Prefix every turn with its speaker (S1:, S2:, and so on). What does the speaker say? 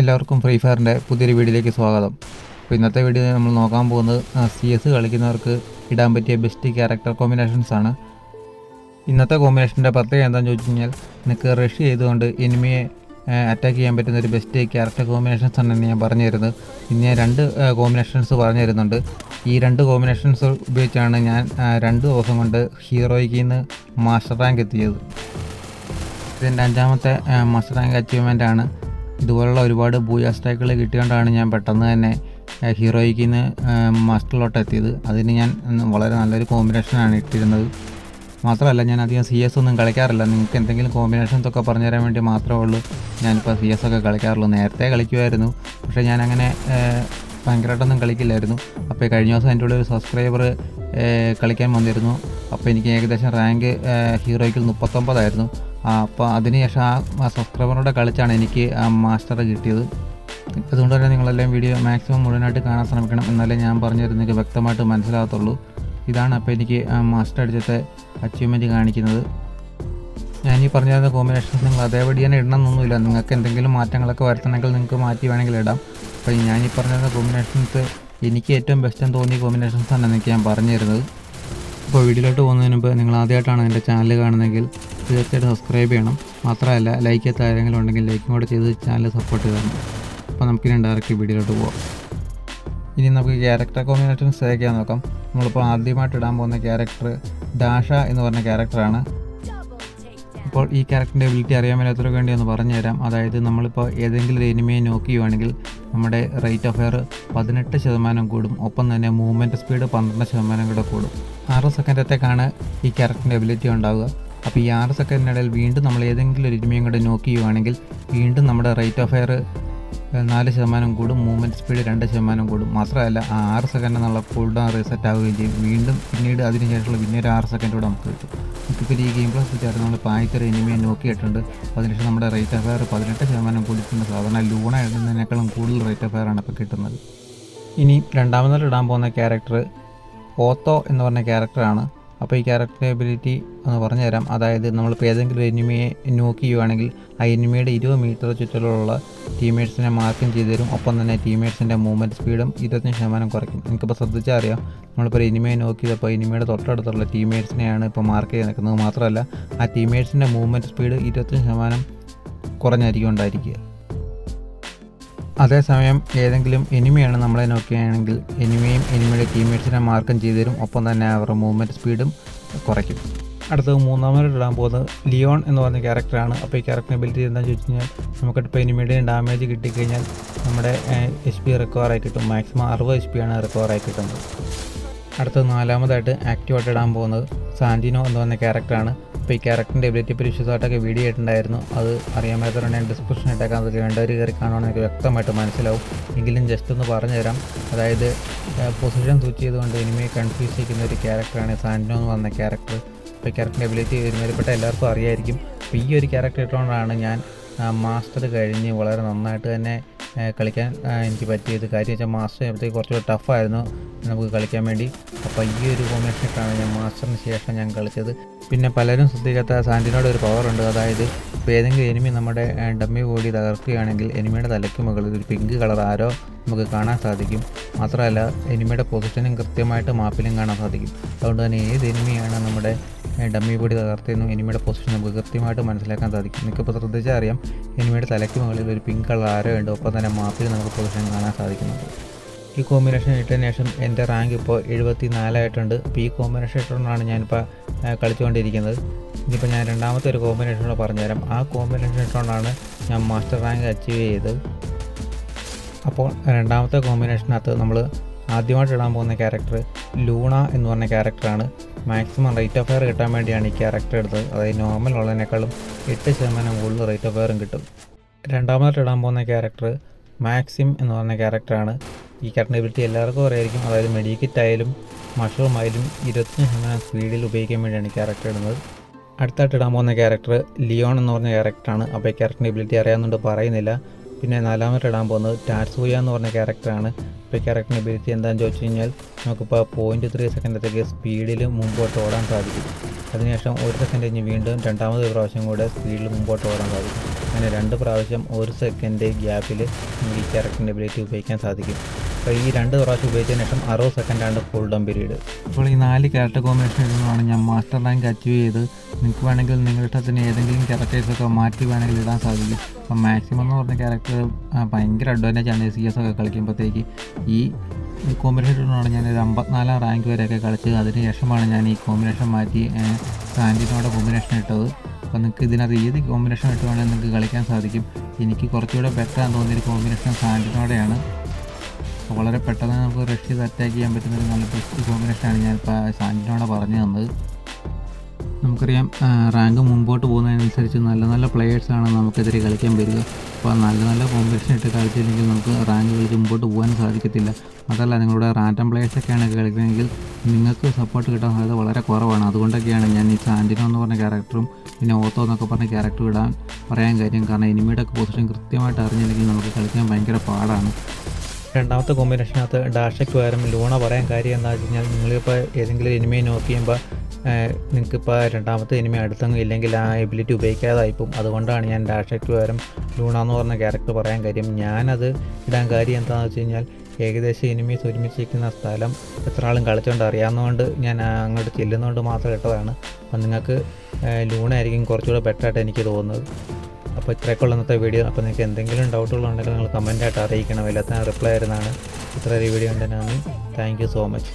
S1: എല്ലാവർക്കും ഫ്രീ ഫയറിന്റെ പുതിയൊരു വീഡിയോയിലേക്ക് സ്വാഗതം. അപ്പോൾ ഇന്നത്തെ വീഡിയോ നമ്മൾ നോക്കാൻ പോകുന്നത് സി എസ് കളിക്കുന്നവർക്ക് ഇടാൻ പറ്റിയ ബെസ്റ്റ് ക്യാരക്ടർ കോമ്പിനേഷൻസ് ആണ്. ഇന്നത്തെ കോമ്പിനേഷന്റെ പ്രത്യേകത എന്താണെന്ന് ചോദിച്ചു കഴിഞ്ഞാൽ നിനക്ക് റഷ് ചെയ്തുകൊണ്ട് എനിമിയെ അറ്റാക്ക് ചെയ്യാൻ പറ്റുന്ന ഒരു ബെസ്റ്റ് ക്യാരക്ടർ കോമ്പിനേഷൻസ് ആണ് ഞാൻ പറഞ്ഞു തരുന്നത്. ഇന്ന് ഞാൻ രണ്ട് കോമ്പിനേഷൻസ് പറഞ്ഞു തരുന്നുണ്ട്. ഈ രണ്ട് കോമ്പിനേഷൻസ് ഉപയോഗിച്ചാണ് ഞാൻ രണ്ട് ദിവസം കൊണ്ട് ഹീറോയ്ക്ക് നിന്ന് മാസ്റ്റർ റാങ്ക് എത്തിയത്. ഇതിന്റെ അഞ്ചാമത്തെ മാസ്റ്റർ റാങ്ക് അച്ചീവ്മെന്റ് ആണ് ഇതുപോലുള്ള ഒരുപാട് ബൂജ സ്ട്രൈക്കുകൾ കിട്ടിയോണ്ടാണ് ഞാൻ പെട്ടെന്ന് തന്നെ ഹീറോയ്ക്ക് നിന്ന് മാസ്റ്ററിലോട്ട് എത്തിയത്. അതിന് ഞാൻ വളരെ നല്ലൊരു കോമ്പിനേഷനാണ് ഇട്ടിരുന്നത്. മാത്രമല്ല ഞാൻ അധികം സി എസ് ഒന്നും കളിക്കാറില്ല. നിങ്ങൾക്ക് എന്തെങ്കിലും കോമ്പിനേഷൻസ് ഒക്കെ പറഞ്ഞു തരാൻ വേണ്ടി മാത്രമേ ഉള്ളൂ. ഞാനിപ്പോൾ സി എസ് ഒക്കെ കളിക്കാറുള്ളൂ. നേരത്തെ കളിക്കുമായിരുന്നു. പക്ഷേ അങ്ങനെ ഭയങ്കരമായിട്ടൊന്നും കളിക്കില്ലായിരുന്നു. അപ്പോൾ കഴിഞ്ഞ ദിവസം എന്റെ ഉള്ളിൽ ഒരു സബ്സ്ക്രൈബർ കളിക്കാൻ വന്നിരുന്നു. അപ്പോൾ എനിക്ക് ഏകദേശം റാങ്ക് ഹീറോയ്ക്ക് മുപ്പത്തൊമ്പതായിരുന്നു. അപ്പോൾ അതിനുശേഷം ആ സബ്സ്ക്രൈബറിനോട് കളിച്ചാണ് എനിക്ക് ആ മാസ്റ്റർ കിട്ടിയത്. അതുകൊണ്ട് തന്നെ നിങ്ങളെല്ലാം വീഡിയോ മാക്സിമം മുഴുവനായിട്ട് കാണാൻ ശ്രമിക്കണം എന്നാലേ ഞാൻ പറഞ്ഞു തരുന്നത് വ്യക്തമായിട്ട് മനസ്സിലാകത്തുള്ളൂ. ഇതാണ് അപ്പോൾ എനിക്ക് മാസ്റ്റർ അടിച്ചത്തെ അച്ചീവ്മെന്റ് കാണിക്കുന്നത്. ഞാൻ ഈ പറഞ്ഞു തരുന്ന കോമ്പിനേഷൻസ് നിങ്ങൾ അതേപടി തന്നെ ഇടണമെന്നൊന്നുമില്ല നിങ്ങൾക്ക് എന്തെങ്കിലും മാറ്റങ്ങളൊക്കെ വരുത്തണമെങ്കിൽ നിങ്ങൾക്ക് മാറ്റി വേണമെങ്കിൽ ഇടാം. അപ്പോൾ ഞാൻ ഈ പറഞ്ഞു തരുന്ന കോമ്പിനേഷൻസ് എനിക്ക് ഏറ്റവും ബെസ്റ്റ് എന്ന് തോന്നിയ കോമ്പിനേഷൻസ് ആണ് എനിക്ക് ഞാൻ പറഞ്ഞു തരുന്നത് അപ്പോൾ വീഡിയോയിലോട്ട് പോകുന്നതിന് മുമ്പ് നിങ്ങൾ ആദ്യമായിട്ടാണ് എന്റെ ചാനൽ കാണുന്നതെങ്കിൽ തീർച്ചയായിട്ടും സബ്സ്ക്രൈബ് ചെയ്യണം. മാത്രമല്ല ലൈക്ക് ചെയ്ത ആരെങ്കിലും ഉണ്ടെങ്കിൽ ലൈക്കും കൂടെ ചെയ്ത് ചാനൽ സപ്പോർട്ട് ചെയ്യണം അപ്പോൾ നമുക്കിനി ഡയറക്റ്റ് വീഡിയോയിലോട്ട് പോകാം ഇനി നമുക്ക് ക്യാരക്ടർ കോമ്പിനേഷൻസ് ഏതൊക്കെയാണെന്ന് നോക്കാം. നമ്മളിപ്പോൾ ആദ്യമായിട്ട് ഇടാൻ പോകുന്ന ക്യാരക്ടർ ഡാഷ എന്ന് പറഞ്ഞ ക്യാരക്ടറാണ് അപ്പോൾ ഈ ക്യാരക്ടറിന്റെ എബിലിറ്റി അറിയാൻ മേലാത്തവർക്ക് വേണ്ടി ഒന്ന് പറഞ്ഞു തരാം അതായത് നമ്മളിപ്പോൾ ഏതെങ്കിലും ഒരു എനിമിയെ നോക്ക് ചെയ്യുവാണെങ്കിൽ നമ്മുടെ റേറ്റ് ഓഫ് എയർ പതിനെട്ട് ശതമാനം കൂടും. ഒപ്പം തന്നെ മൂവ്മെന്റ് സ്പീഡ് പന്ത്രണ്ട് ശതമാനം കൂടെ കൂടും. ആറ് സെക്കൻഡത്തേക്കാണ് ഈ ക്യാരക്ടറിന്റെ എബിലിറ്റി ഉണ്ടാവുക. അപ്പോൾ ഈ ആറ് സെക്കൻഡിനിടയിൽ വീണ്ടും നമ്മൾ ഏതെങ്കിലും ഒരു എനിമിയും കൂടെ നോക്ക് ചെയ്യുവാണെങ്കിൽ വീണ്ടും നമ്മുടെ റേറ്റ് ഓഫ് എയർ നാല് ശതമാനം കൂടും മൂവ്മെന്റ് സ്പീഡ് രണ്ട് ശതമാനം കൂടും. മാത്രമല്ല ആ ആറ് സെക്കൻഡ് നമ്മൾ കൂൾ ഡൗൺ റീസെറ്റ് ആവുകയും ചെയ്യും. വീണ്ടും പിന്നീട് അതിന് ശേഷമുള്ള പിന്നെ ഒരു ആറ് സെക്കൻഡ് കൂടെ നമുക്ക് കിട്ടും. നമുക്കിപ്പോൾ ഈ ഗെയിം പ്ലസ് വെച്ചാൽ നമ്മൾ പായത്തൊരു എനിമിയെ നോക്കിയിട്ടുണ്ട്. അതിനുശേഷം നമ്മുടെ റേറ്റ് ഓഫ് എയർ പതിനെട്ട് ശതമാനം കൂടിയിട്ടുണ്ട്. സാധാരണ ലൂണ ഇടുന്നതിനേക്കാളും കൂടുതൽ റേറ്റ് ഓഫ് എയർ ആണ് ഇപ്പോൾ കിട്ടുന്നത്. ഇനി രണ്ടാമതായിട്ട് ഇടാൻ പോകുന്ന ക്യാരക്ടർ ഓത്തോ എന്ന് പറഞ്ഞ ക്യാരക്ടറാണ് അപ്പോൾ ഈ ക്യാരക്ടർ എബിലിറ്റി എന്ന് പറഞ്ഞു തരാം അതായത് നമ്മളിപ്പോൾ ഏതെങ്കിലും എനിമിയെ നോക്ക് ആ എനിമിയുടെ ഇരുപത് മീറ്റർ ചുറ്റലുള്ള ടീമേറ്റ്സിനെ മാർക്കും ചെയ്ത് തരും. ഒപ്പം തന്നെ ടീമേറ്റ്സിന്റെ മൂവ്മെന്റ് സ്പീഡും ഇരുപത്തഞ്ച് ശതമാനം കുറയ്ക്കും. എനിക്കിപ്പോൾ ശ്രദ്ധിച്ചാൽ അറിയാം നമ്മളിപ്പോൾ ഒരു എനിമിയെ നോക്ക് ചെയ്തപ്പോൾ എനിമിയുടെ തൊട്ടടുത്തുള്ള ടീമേറ്റ്സിനെയാണ് ഇപ്പോൾ മാർക്ക് ചെയ്ത് നിൽക്കുന്നത്. മാത്രമല്ല ആ ടീമേറ്റ്സിന്റെ മൂവ്മെന്റ് സ്പീഡ് ഇരുപത്തഞ്ച് ശതമാനം കുറഞ്ഞായിരിക്കും ഉണ്ടായിരിക്കുക. അതേസമയം ഏതെങ്കിലും എനിമിയാണ് നമ്മളെ നോക്കുകയാണെങ്കിൽ എനിമിയും എനിമിയുടെ ടീംമേറ്റ്സിനെ മാർക്കും ചെയ്തു തരും. ഒപ്പം തന്നെ അവരുടെ മൂവ്മെന്റ് സ്പീഡും കുറയ്ക്കും. അടുത്തത് മൂന്നാമതായിട്ട് ഇടാൻ പോകുന്നത് ലിയോൺ എന്ന് പറഞ്ഞ ക്യാരക്ടറാണ് അപ്പോൾ ഈ ക്യാരക്ടറിനെ എബിലിറ്റി എന്താണെന്ന് ചോദിച്ചു കഴിഞ്ഞാൽ നമുക്കിപ്പോൾ എനിമിയുടെ ഡാമേജ് കിട്ടിക്കഴിഞ്ഞാൽ നമ്മുടെ എച്ച് പി റിക്കവറായി കിട്ടും. മാക്സിമം അറുപത് എച്ച് പി ആണ് റിക്കവറായി കിട്ടുന്നത്. അടുത്തത് നാലാമതായിട്ട് ആക്റ്റീവായിട്ട് ഇടാൻ പോകുന്നത് സാന്റിനോ എന്ന് പറഞ്ഞ ക്യാരക്ടറാണ് അപ്പോൾ ഈ ക്യാരക്ടറിന്റെ എബിലിറ്റി പറ്റി വിശദമായിട്ടൊക്കെ വീഡിയോ ആയിട്ടുണ്ടായിരുന്നു അത് അറിയാൻ മേത്തവരുണ്ട് ഞാൻ ഡിസ്ക്രിപ്ഷൻ ഇട്ടേക്കാം. അതൊക്കെ വേണ്ടവർ കയറി കാണുവാണെങ്കിൽ എനിക്ക് വ്യക്തമായിട്ട് മനസ്സിലാവും. എങ്കിലും ജസ്റ്റ് ഒന്ന് പറഞ്ഞു തരാം അതായത് പൊസിഷൻ സ്വിച്ച് ചെയ്തുകൊണ്ട് ഇനിമയെ കൺഫ്യൂസ് ചെയ്യുന്ന ഒരു ക്യാരക്ടറാണ് സാൻഡോ എന്ന് പറഞ്ഞ ക്യാരക്ടർ അപ്പോൾ ഈ ക്യാരക്ടറിന്റെ എബിലിറ്റി ഒരുമാതിരിപ്പെട്ട എല്ലാവർക്കും അറിയായിരിക്കും. അപ്പോൾ ഈ ഒരു ക്യാരക്ടർ ഇട്ടുകൊണ്ടാണ് ഞാൻ മാസ്റ്റർ കഴിഞ്ഞ് വളരെ നന്നായിട്ട് തന്നെ കളിക്കാൻ എനിക്ക് പറ്റിയത് കാര്യം വെച്ചാൽ മാസ്റ്റർ ചെയ്യുമ്പോഴത്തേക്ക് കുറച്ചുകൂടെ ടഫായിരുന്നു നമുക്ക് കളിക്കാൻ വേണ്ടി. അപ്പോൾ ഈ ഒരു കോമ്പിനേഷനൊക്കെയാണ് ഞാൻ മാസ്റ്ററിന് ശേഷം ഞാൻ കളിച്ചത്. പിന്നെ പലരും ശ്രദ്ധിക്കാത്ത സാന്റിനോട് ഒരു പവറുണ്ട് അതായത് ഇപ്പോൾ ഏതെങ്കിലും എനിമി നമ്മുടെ ഡമ്മി ബോഡി തകർക്കുകയാണെങ്കിൽ എനിമിയുടെ തലയ്ക്ക് മുകളിൽ ഒരു പിങ്ക് കളർ ആരോ നമുക്ക് കാണാൻ സാധിക്കും. മാത്രമല്ല എനിമയുടെ പൊസിഷനും കൃത്യമായിട്ട് മാപ്പിലും കാണാൻ സാധിക്കും. അതുകൊണ്ട് തന്നെ ഏത് എനിമയാണ് നമ്മുടെ ഡമ്മി പൊടി തകർത്തിയെന്നും എനിമയുടെ പൊസിഷൻ നമുക്ക് കൃത്യമായിട്ട് മനസ്സിലാക്കാൻ സാധിക്കും. നിങ്ങൾക്കിപ്പോൾ ശ്രദ്ധിച്ചാൽ അറിയാം എനിമയുടെ തലയ്ക്ക് മുകളിൽ ഒരു പിങ്ക് കളർ ആരോ ഉണ്ട് ഒപ്പം തന്നെ മാപ്പിൽ നമുക്ക് പൊസിഷൻ കാണാൻ സാധിക്കുന്നുണ്ട്. ഈ കോമ്പിനേഷൻ ഇട്ടതിന് ശേഷം എന്റെ റാങ്ക് ഇപ്പോൾ എഴുപത്തി നാലായിട്ടുണ്ട് അപ്പോൾ ഈ കോമ്പിനേഷൻ ഇട്ടുകൊണ്ടാണ് ഞാനിപ്പോൾ കളിച്ചുകൊണ്ടിരിക്കുന്നത്. ഇനിയിപ്പോൾ ഞാൻ രണ്ടാമത്തെ ഒരു കോമ്പിനേഷൻ പറഞ്ഞുതരാം. ആ കോമ്പിനേഷൻ ഇട്ടുകൊണ്ടാണ് ഞാൻ മാസ്റ്റർ റാങ്ക് അച്ചീവ് ചെയ്തത്. അപ്പോൾ രണ്ടാമത്തെ കോമ്പിനേഷനകത്ത് നമ്മൾ ആദ്യമായിട്ട് ഇടാൻ പോകുന്ന ക്യാരക്ടർ ലൂണ എന്ന് പറഞ്ഞ ക്യാരക്ടറാണ് മാക്സിമം റേറ്റ് ഓഫ് ഫയർ കിട്ടാൻ വേണ്ടിയാണ് ഈ ക്യാരക്ടർ എടുത്തത്. അതായത് നോർമൽ ഉള്ളതിനേക്കാളും എട്ട് ശതമാനം കൂടുതൽ റേറ്റ് ഓഫ് ഫയറും കിട്ടും. രണ്ടാമതായിട്ട് ഇടാൻ പോകുന്ന ക്യാരക്ടർ മാക്സിം എന്ന് പറഞ്ഞ ക്യാരക്ടറാണ് ഈ ക്യാരക്ടറിനെ എബിലിറ്റി എല്ലാവർക്കും അറിയായിരിക്കും. അതായത് മെഡിക്കിറ്റ് ആയാലും മഷറൂം ആയാലും ഇരുപത്തഞ്ച് ശതമാനം സ്പീഡിൽ ഉപയോഗിക്കാൻ വേണ്ടിയാണ് ക്യാരക്ടർ ഇടുന്നത്. അടുത്തായിട്ട് ഇടാൻ പോകുന്ന ക്യാരക്ടർ ലിയോൺ എന്ന് പറഞ്ഞ ക്യാരക്ടറാണ് അപ്പോൾ ഈ ക്യാരക്ടറിന്റെ എബിലിറ്റി അറിയാമെന്നുണ്ട് പറയുന്നില്ല. പിന്നെ നാലാമത്തെ ഇടാൻ പോകുന്നത് ടാറ്റ്സൂയ എന്ന് പറഞ്ഞ ക്യാരക്ടറാണ് ഇപ്പോൾ ക്യാരക്ടറിന്റെ എബിലിറ്റി എന്താണെന്ന് ചോദിച്ചു കഴിഞ്ഞാൽ നമുക്കിപ്പോൾ പോയിന്റ് ത്രീ സെക്കൻഡത്തേക്ക് സ്പീഡിൽ മുമ്പോട്ട് ഓടാൻ സാധിക്കും. അതിനുശേഷം ഒരു സെക്കൻഡ് കഴിഞ്ഞ് വീണ്ടും രണ്ടാമത് പ്രാവശ്യം കൂടെ സ്പീഡിൽ മുമ്പോട്ട് ഓടാൻ സാധിക്കും. അങ്ങനെ രണ്ട് പ്രാവശ്യം ഒരു സെക്കൻഡ് ഗ്യാപ്പിൽ നമുക്ക് ഈ ക്യാരക്ടറിന്റെ എബിലിറ്റി ഉപയോഗിക്കാൻ സാധിക്കും. അപ്പോൾ ഈ രണ്ട് പ്രാവശ്യം ഉപയോഗിച്ചതിന് ശേഷം അറുപത് സെക്കൻഡാണ് ഫുൾ ഡം പീരീഡ് അപ്പോൾ ഈ നാല് ക്യാരക്ടർ കോമ്പിനേഷൻ ഇടുന്നതാണ് ഞാൻ മാസ്റ്റർ റാങ്ക് അച്ചീവ് ചെയ്ത്. നിങ്ങൾക്ക് വേണമെങ്കിൽ നിങ്ങളുടെ ഇഷ്ടത്തിന് ഏതെങ്കിലും ക്യാരക്ടേഴ്സൊക്കെ മാറ്റി വേണമെങ്കിൽ ഇടാൻ സാധിക്കും. അപ്പോൾ മാക്സിമം എന്ന് പറഞ്ഞ ക്യാരക്ടർ ഭയങ്കര അഡ്വാന്റേജ് ആണ് സി എസ് ഒക്കെ കളിക്കുമ്പോഴത്തേക്ക്. ഈ കോമ്പിനേഷൻ ആണ് ഞാൻ ഒരു അമ്പത്തിനാലാം റാങ്ക് വരെയൊക്കെ കളിച്ച് അതിന് ശേഷമാണ് ഞാൻ ഈ കോമ്പിനേഷൻ മാറ്റി സാൻഡിനോടെ കോമ്പിനേഷൻ ഇട്ടത്. അപ്പോൾ നിങ്ങൾക്ക് ഇതിനകത്ത് ഏത് കോമ്പിനേഷൻ ഇട്ട് വേണമെങ്കിൽ നിങ്ങൾക്ക് കളിക്കാൻ സാധിക്കും. എനിക്ക് കുറച്ചുകൂടെ ബെറ്റർ ആണെന്ന് തോന്നിയൊരു കോമ്പിനേഷൻ സാൻഡിനോടെയാണ്. അപ്പോൾ വളരെ പെട്ടെന്ന് നമുക്ക് റഷ് ചെയ്ത് അറ്റാക്ക് ചെയ്യാൻ പറ്റുന്ന ഒരു നല്ല ബെസ്റ്റ് കോമ്പിനേഷനാണ് ഞാൻ ഇപ്പോൾ സാന്റിനോടെ പറഞ്ഞു തന്നത്. നമുക്കറിയാം റാങ്ക് മുമ്പോട്ട് പോകുന്നതിനനുസരിച്ച് നല്ല നല്ല പ്ലെയേഴ്സാണ് നമുക്കെതിരെ കളിക്കാൻ വരിക. അപ്പോൾ നല്ല നല്ല കോമ്പറ്റീഷൻ ഇട്ട് കളിച്ചില്ലെങ്കിൽ നമുക്ക് റാങ്ക് കളിച്ച് മുമ്പോട്ട് പോകാൻ സാധിക്കത്തില്ല. അതല്ല നിങ്ങളുടെ റാൻഡം പ്ലെയേഴ്സൊക്കെയാണ് കളിക്കുന്നതെങ്കിൽ നിങ്ങൾക്ക് സപ്പോർട്ട് കിട്ടാൻ സാധ്യത വളരെ കുറവാണ്. അതുകൊണ്ടൊക്കെയാണ് ഞാൻ ഈ സാന്റിനോ എന്ന് പറഞ്ഞ ക്യാരക്ടറും പിന്നെ ഓത്തോ എന്നൊക്കെ പറഞ്ഞ ക്യാരക്ടർ ഇടാൻ പറയാൻ കാര്യം. കാരണം എനിമിയുടെ പൊസിഷൻ കൃത്യമായിട്ട് അറിഞ്ഞില്ലെങ്കിൽ നമുക്ക് കളിക്കാൻ ഭയങ്കര പാടാണ്. രണ്ടാമത്തെ കോമ്പിനേഷനകത്ത് ഡാഷയ്ക്ക് പകരം ലൂണ പറയാൻ കാര്യം എന്താ വെച്ച് കഴിഞ്ഞാൽ നിങ്ങളിപ്പോൾ ഏതെങ്കിലും എനിമയെ നോക്കി ചെയ്യുമ്പോൾ നിങ്ങൾക്കിപ്പോൾ രണ്ടാമത്തെ എനിമ അടുത്തൊന്നും ഇല്ലെങ്കിൽ ആ എബിലിറ്റി ഉപയോഗിക്കാതായിപ്പോൾ അതുകൊണ്ടാണ് ഞാൻ ഡാഷയ്ക്ക് പകരം ലൂണ എന്ന് പറഞ്ഞ ക്യാരക്ടർ പറയാൻ കാര്യം. ഞാനത് ഇടാൻ കാര്യം എന്താണെന്ന് വെച്ച് കഴിഞ്ഞാൽ ഏകദേശം എനിമീസ് ഒരുമിച്ചിരിക്കുന്ന സ്ഥലം എത്ര ആളും കളിച്ചുകൊണ്ട് അറിയാവുന്നതുകൊണ്ട് ഞാൻ അങ്ങോട്ട് ചെല്ലുന്നതുകൊണ്ട് മാത്രം ഇട്ടതാണ്. അപ്പം നിങ്ങൾക്ക് ലൂണായിരിക്കും കുറച്ചുകൂടെ ബെറ്ററായിട്ട് എനിക്ക് തോന്നുന്നത്. അപ്പോൾ ഇത്രയൊക്കെ ഇന്നത്തെ വീഡിയോ. അപ്പോൾ നിങ്ങൾക്ക് എന്തെങ്കിലും ഡൗട്ടുകളുണ്ടെങ്കിൽ നിങ്ങൾ കമന്റായിട്ട് അറിയിക്കണം. എല്ലാത്തിനും റിപ്ലൈ ആയിരുന്നാണ് ഇത്ര ഒരു വീഡിയോ ഉണ്ടെന്നാണ് താങ്ക് യു സോ മച്ച്